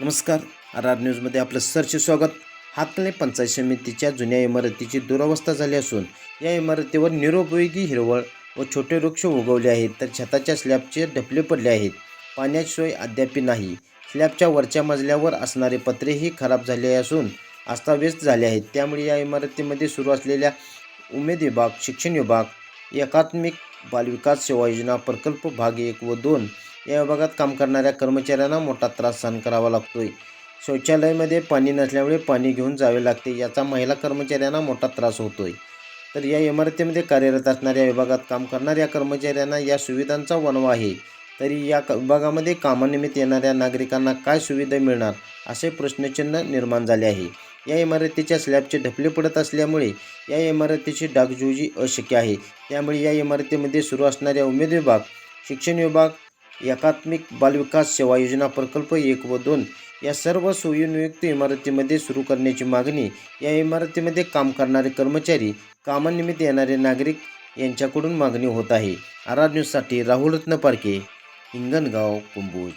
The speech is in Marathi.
नमस्कार. आर आर न्यूजमध्ये आपलं सरचे स्वागत. हातले पंचायत समितीच्या जुन्या इमारतीची दुरावस्था झाली असून या इमारतीवर निरुपयोगी हिरवळ व छोटे वृक्ष उगवले आहेत तर छताच्या स्लॅबचे ढपले पडले आहेत. पाण्याची सोय अद्याप नाही. स्लॅबच्या वरच्या मजल्यावर असणारे पत्रेही खराब झाले असून अस्ताव्यस्त झाले आहेत. त्यामुळे या इमारतीमध्ये सुरू असलेल्या उमेद विभाग शिक्षण विभाग एकात्मिक बालविकास सेवा योजना प्रकल्प भाग एक व दोन या विभागात काम करणाऱ्या कर्मचाऱ्यांना मोठा त्रास सहन करावा लागतोय. शौचालयामध्ये पाणी नसल्यामुळे पाणी घेऊन जावे लागते याचा महिला कर्मचाऱ्यांना मोठा त्रास होतोय. तर या इमारतीमध्ये कार्यरत असणाऱ्या विभागात काम करणाऱ्या कर्मचाऱ्यांना या सुविधांचा वणवा आहे. तरी या क- विभागामध्ये कामानिमित्त येणाऱ्या नागरिकांना काय सुविधा मिळणार असे प्रश्नचिन्ह निर्माण झाले आहे. या इमारतीच्या स्लॅबचे ढपले पडत असल्यामुळे या इमारतीची डागजुजी अशक्य आहे. त्यामुळे या इमारतीमध्ये सुरू असणाऱ्या उमेद विभाग शिक्षण विभाग एकात्मिक बालविकास सेवा योजना प्रकल्प एक व दोन या सर्व सोयीनियुक्त इमारतीमध्ये सुरू करण्याची मागणी या इमारतीमध्ये काम करणारे कर्मचारी कामानिमित्त येणारे नागरिक यांच्याकडून मागणी होत आहे. आर न्यूजसाठी राहुल रत्न पारखे हिंगणगाव कुंभोज.